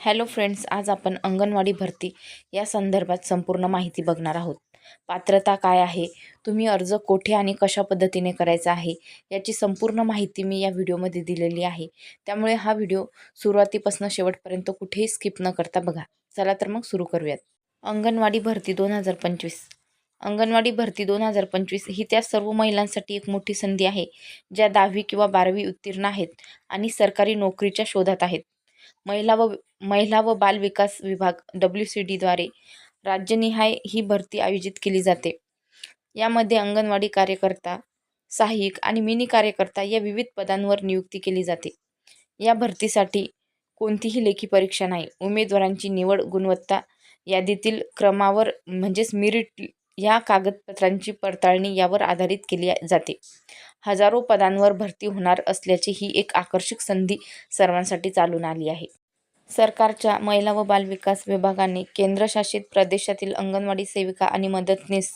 Hello friends आज आपण अंगणवाडी भरती या संदर्भात संपूर्ण माहिती बघणार आहोत. पात्रता काय आहे? तुम्ही अर्ज कोठे आणि कशा पद्धतीने करायचा आहे? याची संपूर्ण माहिती मी या व्हिडिओमध्ये दिलेली आहे. त्यामुळे हा व्हिडिओ सुरुवातीपासून शेवटपर्यंत कुठेही स्किप न करता बघा. चला तर मग सुरू करूयात. अंगणवाडी भरती दोन हजार पंचवीस. अंगणवाडी भरती दोन हजार पंचवीस ही त्या सर्व महिलांसाठी एक मोठी संधी आहे ज्या दहावी किंवा बारावी उत्तीर्ण आहेत आणि सरकारी नोकरीच्या शोधात आहेत. महिला व महिला व बाल विकास विभाग डब्ल्यू सी डीद्वारे राज्यनिहाय ही भरती आयोजित केली जाते. यामध्ये अंगणवाडी कार्यकर्ता सहाय्यक आणि मिनी कार्यकर्ता या विविध पदांवर नियुक्ती केली जाते. या भरतीसाठी कोणतीही लेखी परीक्षा नाही. उमेदवारांची निवड गुणवत्ता यादीतील क्रमावर म्हणजेच मिरिट या कागदपत्रांची पडताळणी यावर आधारित केली जाते. हजारो पदांवर भरती होणार असल्याची ही एक आकर्षक संधी सर्वांसाठी चालून आली आहे. सरकारच्या महिला व बालविकास विभागाने केंद्रशासित प्रदेशातील अंगणवाडी सेविका आणि मदतनीस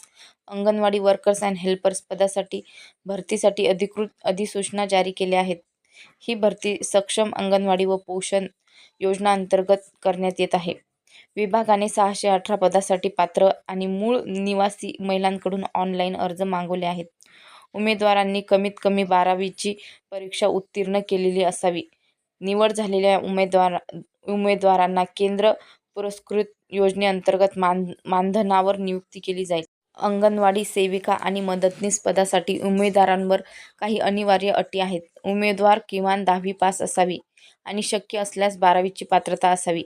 अंगणवाडी वर्कर्स अँड हेल्पर्स पदासाठी भरतीसाठी अधिकृत अधिसूचना जारी केल्या आहेत. ही भरती सक्षम अंगणवाडी व पोषण योजना अंतर्गत करण्यात येत आहे. विभागाने सहाशे अठरा पदासाठी पात्र आणि मूळ निवासी महिलांकडून ऑनलाईन अर्ज मागवले आहेत. उमेदवारांनी कमीत कमी बारावीची परीक्षा उत्तीर्ण केलेली असावी. निवड झालेल्या उमेदवार उमेदवारांना केंद्र पुरस्कृत योजनेअंतर्गत मान मानधनावर नियुक्ती केली जाईल. अंगणवाडी सेविका आणि मदतनीस पदासाठी उमेदवारांवर काही अनिवार्य अटी आहेत. उमेदवार किमान दहावी पास असावी आणि शक्य असल्यास बारावीची पात्रता असावी.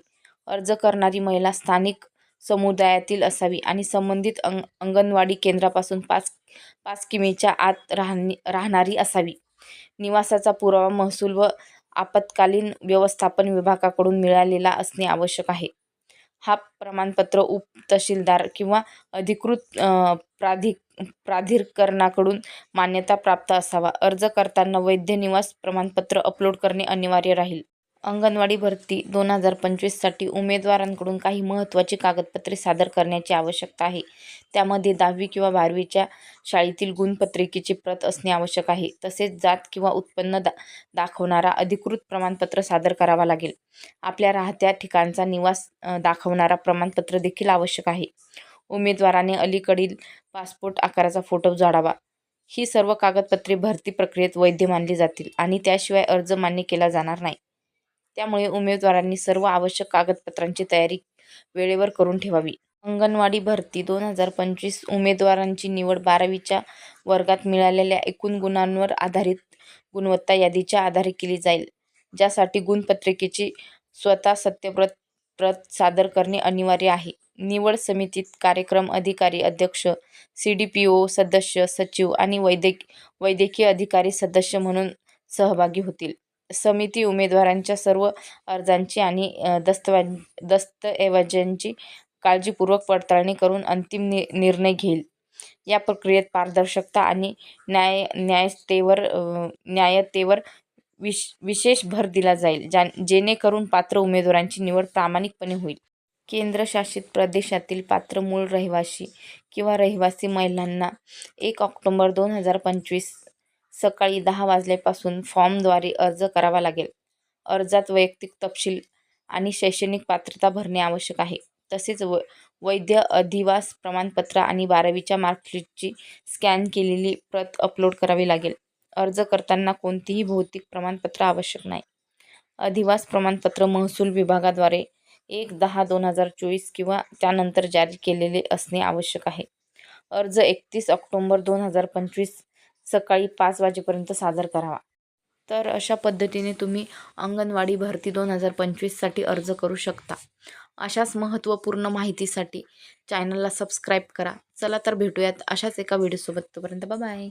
अर्ज करणारी महिला स्थानिक समुदायातील असावी आणि संबंधित अंग अंगणवाडी केंद्रापासून पाच पाच किमीच्या आत राहणी राहणारी असावी. निवासाचा पुरावा महसूल व आपत्कालीन व्यवस्थापन विभागाकडून मिळालेला असणे आवश्यक आहे. हा प्रमाणपत्र उप तहसीलदार किंवा अधिकृत प्राधिक प्राधिकरणाकडून मान्यता प्राप्त असावा. अर्ज करताना वैध निवास प्रमाणपत्र अपलोड करणे अनिवार्य राहील. अंगणवाडी भरती दोन हजार पंचवीससाठी उमेदवारांकडून काही महत्त्वाची कागदपत्रे सादर करण्याची आवश्यकता आहे. त्यामध्ये दहावी किंवा बारावीच्या शाळेतील गुणपत्रिकेची प्रत असणे आवश्यक आहे. तसेच जात किंवा उत्पन्न दा दाखवणारा अधिकृत प्रमाणपत्र सादर करावा लागेल. आपल्या राहत्या ठिकाणचा निवास दाखवणारा प्रमाणपत्र देखील आवश्यक आहे. उमेदवाराने अलीकडील पासपोर्ट आकाराचा फोटो जाडावा ही सर्व कागदपत्रे भरती प्रक्रियेत वैध मानली जातील आणि त्याशिवाय अर्ज मान्य केला जाणार नाही. त्यामुळे उमेदवारांनी सर्व आवश्यक कागदपत्रांची तयारी वेळेवर करून ठेवावी. अंगणवाडी भरती दोन हजार पंचवीस उमेदवारांची निवड बारावीच्या वर्गात मिळालेल्या एकूण गुणांवर आधारित गुणवत्ता यादीच्या आधारे केली जाईल ज्यासाठी गुणपत्रिकेची स्वतः सत्यप्रत प्रत सादर करणे अनिवार्य आहे. निवड समितीत कार्यक्रम अधिकारी अध्यक्ष सी डी पी ओ सदस्य सचिव आणि वैद्यक वैद्यकीय अधिकारी सदस्य म्हणून सहभागी होतील. समिती उमेदवारांच्या सर्व अर्जांची आणि दस्तवा दस्तऐवजांची काळजीपूर्वक पडताळणी करून अंतिम नि निर्णय घेईल. या प्रक्रियेत पारदर्शकता आणि न्याय न्यायतेवर न्यायतेवर विश विशेष भर दिला जाईल ज्या जेणेकरून पात्र उमेदवारांची निवड प्रामाणिकपणे होईल. केंद्रशासित प्रदेशातील पात्र मूळ रहिवासी किंवा रहिवासी महिलांना एक ऑक्टोंबर दोन हजार पंचवीस सकाळी दहा वाजल्यापासून फॉर्मद्वारे अर्ज करावा लागेल. अर्जात वैयक्तिक तपशील आणि शैक्षणिक पात्रता भरणे आवश्यक आहे. तसेच व वैद्य अधिवास प्रमाणपत्र आणि बारावीच्या मार्कशीटची स्कॅन केलेली प्रत अपलोड करावी लागेल. अर्ज करताना कोणतीही भौतिक प्रमाणपत्र आवश्यक नाही. अधिवास प्रमाणपत्र महसूल विभागाद्वारे एक दहा दोन हजार चोवीस किंवा त्यानंतर जारी केलेले असणे आवश्यक आहे. अर्ज एकतीस ऑक्टोंबर दोन हजार पंचवीस सकाळी पाच वाजेपर्यंत सादर करावा. तर अशा पद्धतीने तुम्ही अंगणवाडी भरती दोन हजार पंचवीससाठी अर्ज करू शकता. अशाच महत्त्वपूर्ण माहितीसाठी चॅनलला सबस्क्राईब करा. चला तर भेटूयात अशाच एका व्हिडिओसोबत तोपर्यंत बाय